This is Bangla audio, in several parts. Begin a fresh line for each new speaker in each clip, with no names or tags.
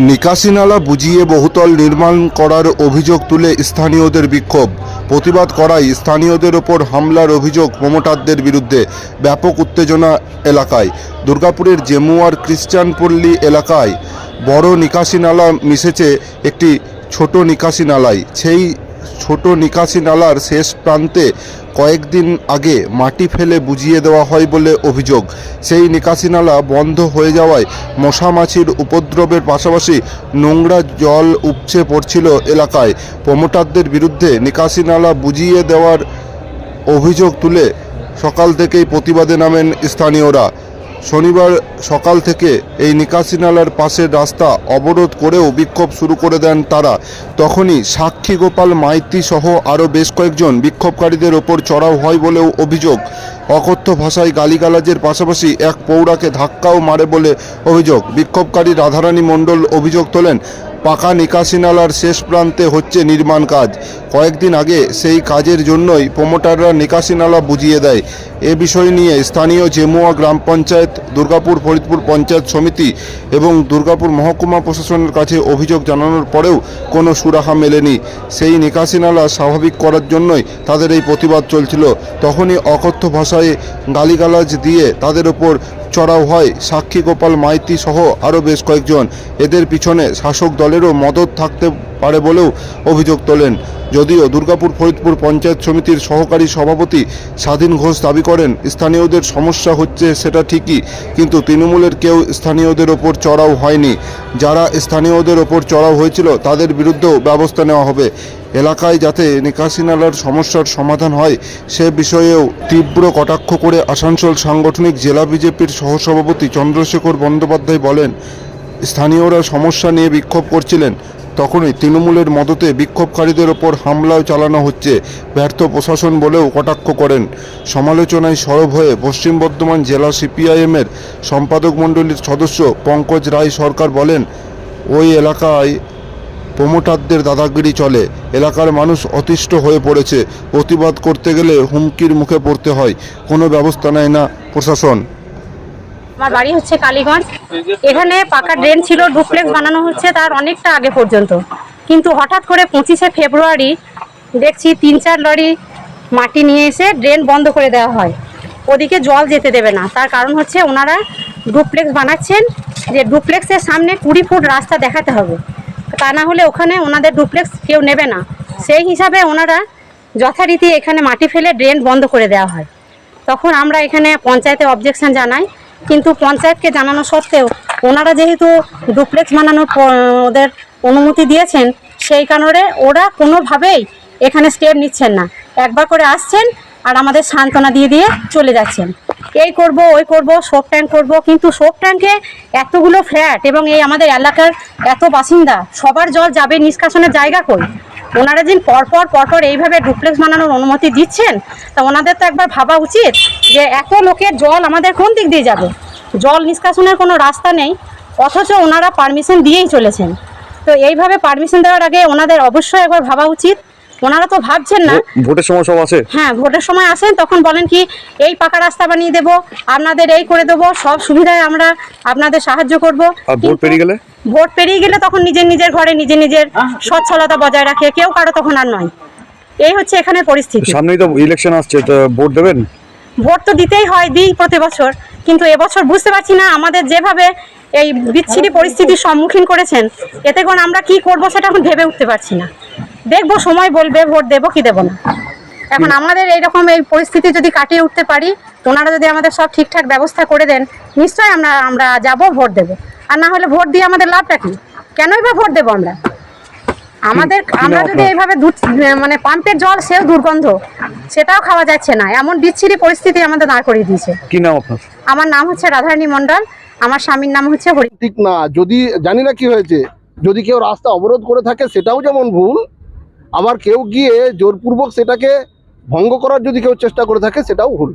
নিকাশি নালা বুঝিয়ে বহুতল নির্মাণ করার অভিযোগ তুলে স্থানীয়দের বিক্ষোভ। প্রতিবাদ করায় স্থানীয়দের ওপর হামলার অভিযোগ মমতারদের বিরুদ্ধে ব্যাপক উত্তেজনা এলাকায়। দুর্গাপুরের জেমুয়ার খ্রিস্টানপল্লী এলাকায় বড় নিকাশি নালা মিশেছে একটি ছোট নিকাশি নালায় সেই ছোট নিকাশি নালার শেষ প্রান্তে কয়েকদিন আগে মাটি ফেলে বুঝিয়ে দেওয়া হয় বলে অভিযোগ। সেই নিকাশি নালা বন্ধ হয়ে যাওয়ায় মশা মাছির উপদ্রবের পাশাপাশি নোংরা জল উপচে পড়ছিল এলাকায়। প্রমোটারদের বিরুদ্ধে নিকাশি নালা বুঝিয়ে দেওয়ার অভিযোগ তুলে সকাল থেকেই প্রতিবাদে নামেন স্থানীয়রা। শনিবার সকাল থেকে এই নিকাশি নালার পাশের রাস্তা অবরোধ করেও বিক্ষোভ শুরু করে দেন তারা। তখনই সাক্ষী গোপাল মাইতি সহ আরও বেশ কয়েকজন বিক্ষোভকারীদের ওপর চড়াও হয় বলেও অভিযোগ। অকথ্য ভাষায় গালিগালাজের পাশাপাশি এক পৌরাকে ধাক্কাও মারে বলে অভিযোগ। বিক্ষোভকারী রাধারানী মণ্ডল অভিযোগ তোলেন পাকা নিকাশি নালার শেষ প্রান্তে হচ্ছে নির্মাণ কাজ। কয়েকদিন আগে সেই কাজের জন্যই প্রমোটাররা নিকাশি নালা বুঝিয়ে দেয়। এ বিষয় নিয়ে স্থানীয় জেমুয়া গ্রাম পঞ্চায়েত, দুর্গাপুর ফরিদপুর পঞ্চায়েত সমিতি এবং দুর্গাপুর মহকুমা প্রশাসনের কাছে অভিযোগ জানানোর পরেও কোনো সুরাহা মেলেনি। সেই নিকাশি নালা স্বাভাবিক করার জন্যই তাদের এই প্রতিবাদ চলছিল। তখনই অকথ্য ভাষায় গালিগালাজ দিয়ে তাদের ওপর চড়াও হয়। সাক্ষী গোপাল, মাইতি সহ আরও বেশ কয়েকজন। এদের পিছনে শাসক দলেরও মদত থাকতে পারে বলেও অভিযোগ তোলেন। যদিও দুর্গাপুর ফরিদপুর পঞ্চায়েত সমিতির সহকারী সভাপতি স্বাধীন ঘোষ দাবি করেন, স্থানীয়দের সমস্যা হচ্ছে সেটা ঠিকই, কিন্তু তৃণমূলের কেউ স্থানীয়দের ওপর চড়াও হয়নি। যারা স্থানীয়দের ওপর চড়াও হয়েছিল, তাদের বিরুদ্ধেও ব্যবস্থা নেওয়া হবে। এলাকায় যাতে নিকাশি নালার সমস্যার সমাধান হয়, সে বিষয়েও তীব্র কটাক্ষ করে আসানসোল সাংগঠনিক জেলা বিজেপির সহসভাপতি চন্দ্রশেখর বন্দ্যোপাধ্যায় বলেন, স্থানীয়রা সমস্যা নিয়ে বিক্ষোভ করছিলেন। তখনই তৃণমূলের মদতে বিক্ষোভকারীদের ওপর হামলাও চালানো হচ্ছে, ব্যর্থ প্রশাসন বলেও কটাক্ষ করেন। সমালোচনায় সরব হয়ে পশ্চিম বর্ধমান জেলা সিপিআইএমের সম্পাদক মণ্ডলীর সদস্য পঙ্কজ রায় সরকার বলেন, ওই এলাকায় প্রমোটারদের দাদাগিরি চলে। এলাকার মানুষ অতিষ্ঠ হয়ে পড়েছে। প্রতিবাদ করতে গেলে হুমকির মুখে পড়তে হয়। কোনো ব্যবস্থা নেয় না প্রশাসন।
আমার বাড়ি হচ্ছে কালীগঞ্জ। এখানে পাকা ড্রেন ছিল, ডুপ্লেক্স বানানো হচ্ছে তার অনেকটা আগে পর্যন্ত। কিন্তু হঠাৎ করে পঁচিশে ফেব্রুয়ারি দেখছি তিন চার লরি মাটি নিয়ে এসে ড্রেন বন্ধ করে দেওয়া হয়। ওদিকে জল যেতে দেবে না। তার কারণ হচ্ছে ওনারা ডুপ্লেক্স বানাচ্ছেন, যে ডুপ্লেক্সের সামনে কুড়ি ফুট রাস্তা দেখাতে হবে। তা না হলে ওখানে ওনাদের ডুপ্লেক্স কেউ নেবে না। সেই হিসাবে ওনারা যথারীতি এখানে মাটি ফেলে ড্রেন বন্ধ করে দেওয়া হয়। তখন আমরা এখানে পঞ্চায়েতে অবজেকশন জানাই কিন্তু পঞ্চায়েতকে জানানো সত্ত্বেও ওনারা যেহেতু ডুপ্লেক্স বানানোর ওদের অনুমতি দিয়েছেন, সেই কারণে ওরা কোনোভাবেই এখানে স্টেপ নিচ্ছেন না। একবার করে আসছেন আর আমাদের সান্ত্বনা দিয়ে দিয়ে চলে যাচ্ছেন। এই করব, ওই করব সোপ ট্যাঙ্ক করব, কিন্তু সোপ ট্যাঙ্কে এতগুলো ফ্ল্যাট এবং এই আমাদের এলাকার এত বাসিন্দা, সবার জল যাবে নিষ্কাশনের জায়গা কই? ওনারা দিন পরপর পরপর এইভাবে ডুপ্লেক্স বানানোর অনুমতি দিচ্ছেন, তা ওনাদের তো একবার ভাবা উচিত যে এত লোকের জল আমাদের কোন দিক দিয়ে যাবে? জল নিষ্কাশনের কোনো রাস্তা নেই, অথচ ওনারা পারমিশন দিয়েই চলেছেন। তো এইভাবে পারমিশন দেওয়ার আগে ওনাদের অবশ্যই একবার ভাবা উচিত ওনারা তো ভাবছেন না।
ভোটের সময় সব আছে
হ্যাঁ ভোটের সময় আসেন তখন বলেন কি এই পাকা রাস্তা বানিয়ে দেব আপনাদের এই করে দেবো সব সুবিধায় আমরা আপনাদের সাহায্য করব।
আর ভোট পেরিয়ে গেলে?
ভোট পেরিয়ে গেলে তখন নিজের নিজের ঘরে নিজে নিজের সচ্ছলতা বজায় রাখে কেউ কারও তখন আর নয়। এই হচ্ছে এখানে পরিস্থিতি।
সামনেই তো ইলেকশন আসছে তো ভোট দেবেন?
ভোট তো দিতেই হয় দিই প্রতি বছর কিন্তু এবছর বুঝতে পারছি না আমাদের যেভাবে এই বিচ্ছিরি পরিস্থিতির সম্মুখীন করেছেন এতে করে আমরা কি করব সেটা এখন ভেবে উঠতে পারছি না। দেখব সময় বলবে ভোট দেবো কি দেবো না। এখন আমাদের এইরকম এই পরিস্থিতি যদি কাটিয়ে উঠতে পারি ওনারা যদি আমাদের সব ঠিকঠাক ব্যবস্থা করে দেন নিশ্চয়ই আমরা আমরা যাব ভোট দেব। আর না হলে ভোট দিয়ে আমাদের লাভটা কি? কেনই বা ভোট দেবো আমরা? আমাদের আমরা যদি এইভাবে মানে পাম্পের জল সেও দুর্গন্ধ সেটাও খাওয়া যাচ্ছে না। এমন বিচ্ছিরি পরিস্থিতি আমাদের দাঁড় করিয়ে দিয়েছে।
কি নাম আপনার?
আমার নাম হচ্ছে রাধারানী মণ্ডল আমার স্বামীর নাম হচ্ছে হরি
ঠিক না যদি জানি না কি হয়েছে। যদি কেউ রাস্তা অবরোধ করে থাকে সেটাও যেমন ভুল আবার কেউ গিয়ে জোরপূর্বক সেটাকে ভঙ্গ করার যদি কেউ চেষ্টা করে থাকে সেটাও ভুল।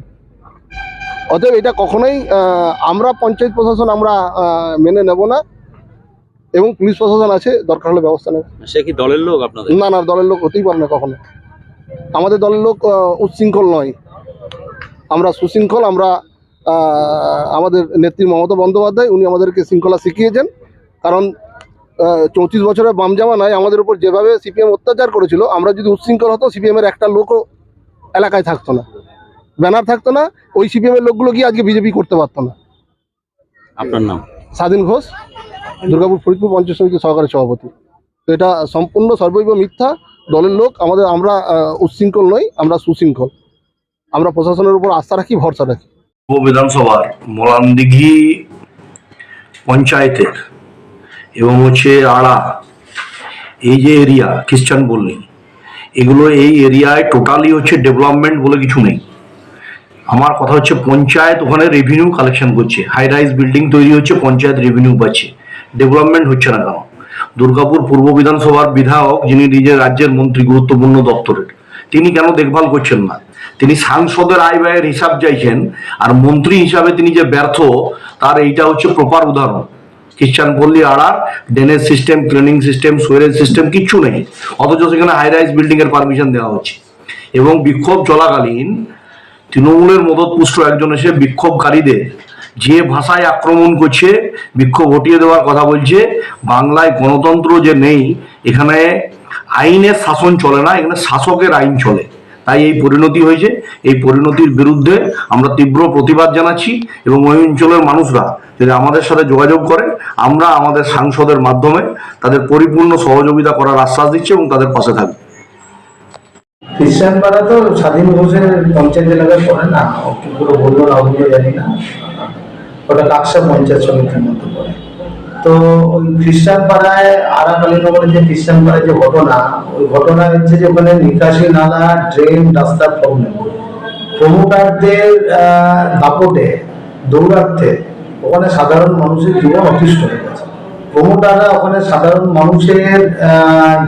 অতএব এটা কখনোই আমরা পঞ্চায়েত প্রশাসন আমরা মেনে নেব না এবং পুলিশ প্রশাসন আছে দরকার হলে ব্যবস্থা নেবে।
সে কি দলের লোক আপনাদের?
না না দলের লোক হতেই পারে না কখনো। আমাদের দলের লোক উচ্ছৃঙ্খল নয়। আমরা সুশৃঙ্খল আমরা আমাদের নেত্রী মমতা বন্দ্যোপাধ্যায় উনি আমাদেরকে শৃঙ্খলা শিখিয়েছেন। কারণ চৌত্রিশ বছরের বাম জামানায় আমাদের উপর যেভাবে সিপিএম অত্যাচার করেছিল আমরা যদি উচ্ছৃঙ্খল হতো সিপিএমের একটা লোকও এলাকায় থাকতো না। ব্যানার থাকতো না ওই সিপিএমের লোকগুলো গিয়ে আজকে বিজেপি করতে পারতো না।
আপনার নাম?
স্বাধীন ঘোষ দুর্গাপুর ফরিদপুর পঞ্চায়েত সমিতির সহকারী সভাপতি। তো এটা সম্পূর্ণ সর্বৈব মিথ্যা দলের লোক আমাদের আমরা উচ্ছৃঙ্খল নই আমরা সুশৃঙ্খল। আমরা প্রশাসনের উপর আস্থা রাখি ভরসা রাখি।
বিধানসভার মলানদিঘি পঞ্চায়েতের এবং হচ্ছে আড়া, এই যে এরিয়া খ্রিস্টান বললি, এগুলো এই এরিয়ায় টোটালি হচ্ছে ডেভেলপমেন্ট বলে কিছু নেই। আমার কথা হচ্ছে পঞ্চায়েত ওখানে রেভিনিউ কালেকশন করছে। হাই রাইজ বিল্ডিং তৈরি হচ্ছে, পঞ্চায়েত রেভিনিউ পাচ্ছে। ডেভেলপমেন্ট হচ্ছে না কেন? দুর্গাপুর পূর্ব বিধানসভার বিধায়ক, যিনি নিজের রাজ্যের মন্ত্রী, গুরুত্বপূর্ণ দপ্তরের, তিনি কেন দেখভাল করছেন না? তিনি সাংসদের আয় ব্যয়ের হিসাব চাইছেন, আর মন্ত্রী হিসাবে তিনি যে ব্যর্থ, তার এইটা হচ্ছে প্রপার উদাহরণ। খ্রিস্টান পল্লী আড়ার drainage system cleaning system sewerage system কিচ্ছু নেই। অথচ সেখানে হাই রাইজ বিল্ডিং এর পারমিশন দেওয়া হচ্ছে। এবং বিক্ষোভ চলাকালীন তৃণমূলের মদতপুষ্ট একজন এসে বিক্ষোভকারীদের যে ভাষায় আক্রমণ করছে, বিক্ষোভ হটিয়ে দেওয়ার কথা বলছে, বাংলায় গণতন্ত্র যে নেই, এখানে আইনের শাসন চলে না, এখানে শাসকের আইন চলে। তাই এই পরিণতি হয়েছে। এই পরিণতির বিরুদ্ধে আমরা তীব্র প্রতিবাদ জানাচ্ছি এবং ওই অঞ্চলের মানুষরা যদি আমাদের সাথে যোগাযোগ করে, আমরা আমাদের সাংসদের মাধ্যমে তাদের পরিপূর্ণ সহযোগিতা করার আশ্বাস দিচ্ছি এবং তাদের পাশে থাকবে।
তো স্বাধীন ঘোষের পঞ্চায়েত না। ওটা কাকসা পঞ্চায়েত সমিতির পড়ে তো ওই খ্রিস্টান পাড়ায় আরাকালীনগরে যে খ্রিস্টান পাড়ায় যে ঘটনা, ওই ঘটনা হচ্ছে যে ওখানে নিকাশি নালা, ড্রেন রাস্তার প্রবলেম প্রমোটারদের দাপটে দৌড়ার্থে ওখানে সাধারণ মানুষের জীবন অতিষ্ঠ হয়ে গেছে। প্রমোটাররা ওখানে সাধারণ মানুষের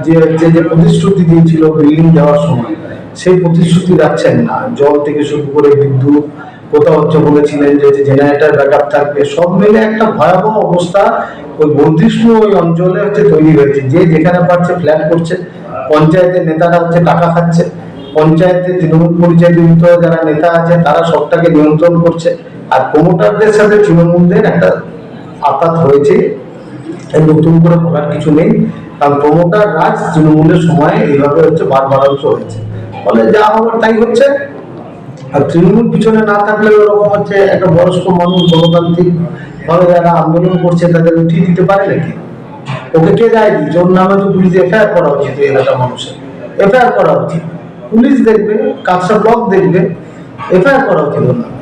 যে যে যে প্রতিশ্রুতি দিয়েছিল বিল্ডিং দেওয়ার সময়, সেই প্রতিশ্রুতি রাখছেন না। জল থেকে শুরু করে বিদ্যুৎ কোথাও হচ্ছে বলেছিলেন যে জেনারেটর ব্যাকআপ থাকবে। সব মিলে একটা ভয়াবহ অবস্থা ওই বর্ধিষ্ণু ওই অঞ্চলে হচ্ছে তৈরি হয়েছে। যে যেখানে পারছে ফ্ল্যাট করছে। পঞ্চায়েতের নেতারা হচ্ছে টাকা খাচ্ছে। পঞ্চায়েতে তৃণমূল পরিচয়যুক্ত যারা নেতা আছে, তারা সবটাকে নিয়ন্ত্রণ করছে। আর প্রমোটারদের সাথে তৃণমূলদের একটা আতাত হয়েছে। নতুন করে বলার কিছু নেই। কারণ প্রমোটার রাজ তৃণমূলের সময় এইভাবে হচ্ছে বারবারাংশ হয়েছে। ফলে যা হবার তাই হচ্ছে। আর তৃণমূল পিছনে না থাকলে ওরকম হচ্ছে একটা বয়স্ক মানুষ গণতান্ত্রিক ভাবে যারা আন্দোলন করছে, তাদের উঠিয়ে দিতে পারে নাকি? ওকে কে দেয় কি জোর নামে তো পুলিশ এফআইআর করা উচিত এই এলাকার মানুষের। এফআইআর করা উচিত। পুলিশ দেখবে, কাকসা ব্লক দেখবে, এফআইআর করা উচিত ওর নামে